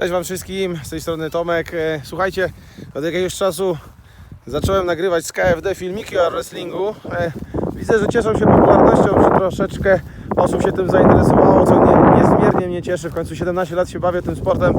Cześć Wam wszystkim, z tej strony Tomek. E, Słuchajcie, od jakiegoś czasu zacząłem nagrywać z KFD filmiki o wrestlingu. E, Widzę, że cieszą się popularnością, że troszeczkę osób się tym zainteresowało, co nie, niezmiernie mnie cieszy. W końcu 17 lat się bawię tym sportem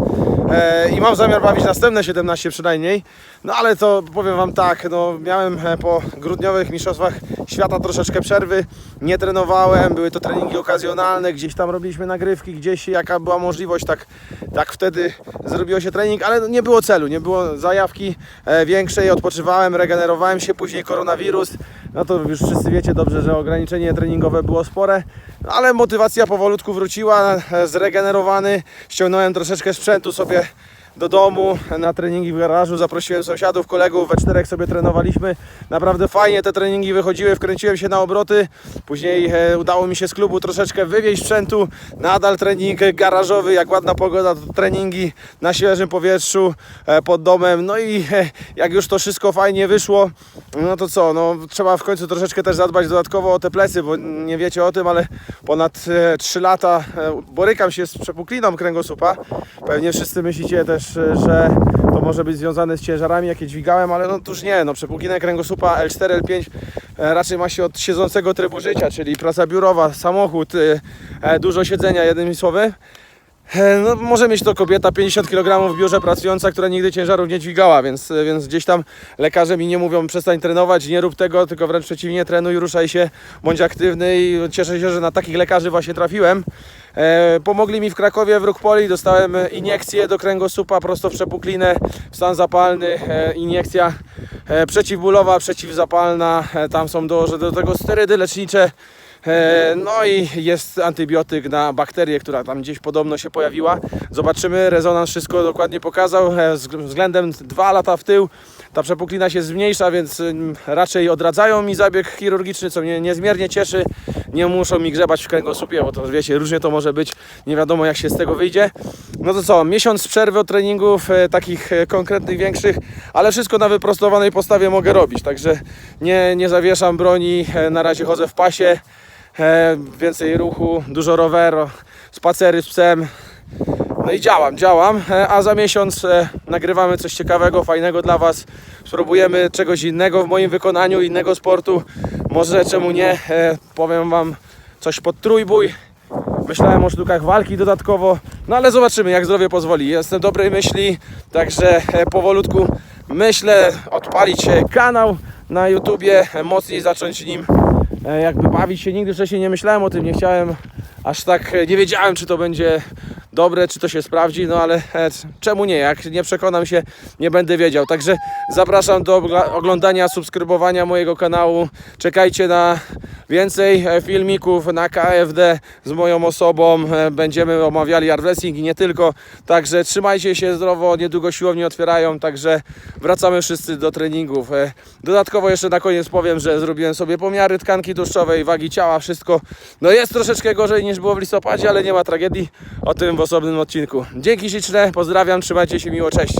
e, i mam zamiar bawić następne 17 przynajmniej. No ale to powiem Wam tak, no, miałem e, po grudniowych mistrzostwach świata troszeczkę przerwy, nie trenowałem, były to treningi okazjonalne, gdzieś tam robiliśmy nagrywki, gdzieś jaka była możliwość, tak, tak wtedy zrobiło się trening, ale no, nie było celu, nie było zajawki e, większej, odpoczywałem, regenerowałem się, później koronawirus, no to już wszyscy wiecie dobrze, że ograniczenie treningowe było spore, ale motywacja powolutku wróciła, e, zregenerowany, ściągnąłem troszeczkę sprzętu sobie do domu na treningi w garażu. Zaprosiłem sąsiadów, kolegów, we czterech sobie trenowaliśmy. Naprawdę fajnie te treningi wychodziły, wkręciłem się na obroty. Później e, udało mi się z klubu troszeczkę wywieźć sprzętu. Nadal trening garażowy, jak ładna pogoda, to treningi na świeżym powietrzu e, pod domem. No i e, jak już to wszystko fajnie wyszło, no to co, no trzeba w końcu troszeczkę też zadbać dodatkowo o te plecy, bo nie wiecie o tym, ale ponad e, 3 lata borykam się z przepukliną kręgosłupa. Pewnie wszyscy myślicie też, e, że to może być związane z ciężarami, jakie dźwigałem, ale no tuż nie, no przepuklinę kręgosłupa L4, L5 e, raczej ma się od siedzącego trybu życia, czyli praca biurowa, samochód, e, e, dużo siedzenia, jednym słowem. E, No, może mieć to kobieta 50 kg w biurze pracująca, która nigdy ciężarów nie dźwigała, więc, więc gdzieś tam lekarze mi nie mówią przestań trenować, nie rób tego, tylko wręcz przeciwnie, trenuj, ruszaj się, bądź aktywny i cieszę się, że na takich lekarzy właśnie trafiłem. E, pomogli mi w Krakowie w Ruchpoli, dostałem iniekcję do kręgosłupa prosto w przepuklinę, w stan zapalny, e, iniekcja e, przeciwbólowa, przeciwzapalna, tam są do, tego sterydy lecznicze. No i jest antybiotyk na bakterię, która tam gdzieś podobno się pojawiła. Zobaczymy, rezonans wszystko dokładnie pokazał. Względem dwa lata w tył ta przepuklina się zmniejsza, więc ym, raczej odradzają mi zabieg chirurgiczny, co mnie niezmiernie cieszy. Nie muszą mi grzebać w kręgosłupie, bo to wiecie, różnie to może być. Nie wiadomo jak się z tego wyjdzie. No to co, miesiąc przerwy od treningów, e, takich e, konkretnych, większych, ale wszystko na wyprostowanej postawie mogę robić. Także nie, nie zawieszam broni, e, na razie chodzę w pasie. E, więcej ruchu, dużo roweru, spacery z psem. No i działam, działam, e, a za miesiąc e, nagrywamy coś ciekawego, fajnego dla Was. Spróbujemy czegoś innego w moim wykonaniu, innego sportu. Może czemu nie, e, powiem Wam coś pod trójbój. Myślałem o sztukach walki dodatkowo, no ale zobaczymy jak zdrowie pozwoli. Jestem dobrej myśli, także powolutku myślę odpalić kanał na YouTubie, mocniej zacząć nim jakby bawić się. Nigdy wcześniej nie myślałem o tym, nie chciałem aż tak, nie wiedziałem czy to będzie dobre, czy to się sprawdzi, no ale e, czemu nie? Jak nie przekonam się, nie będę wiedział. Także zapraszam do oglądania, subskrybowania mojego kanału. Czekajcie na więcej e, filmików na KFD z moją osobą. E, Będziemy omawiali art wrestling i nie tylko. Także trzymajcie się zdrowo, niedługo siłownie otwierają, także wracamy wszyscy do treningów. Dodatkowo jeszcze na koniec powiem, że zrobiłem sobie pomiary tkanki tłuszczowej, wagi ciała, wszystko. No jest troszeczkę gorzej niż było w listopadzie, ale nie ma tragedii. O tym w osobnym odcinku. Dzięki śliczne, pozdrawiam, trzymajcie się miło, cześć.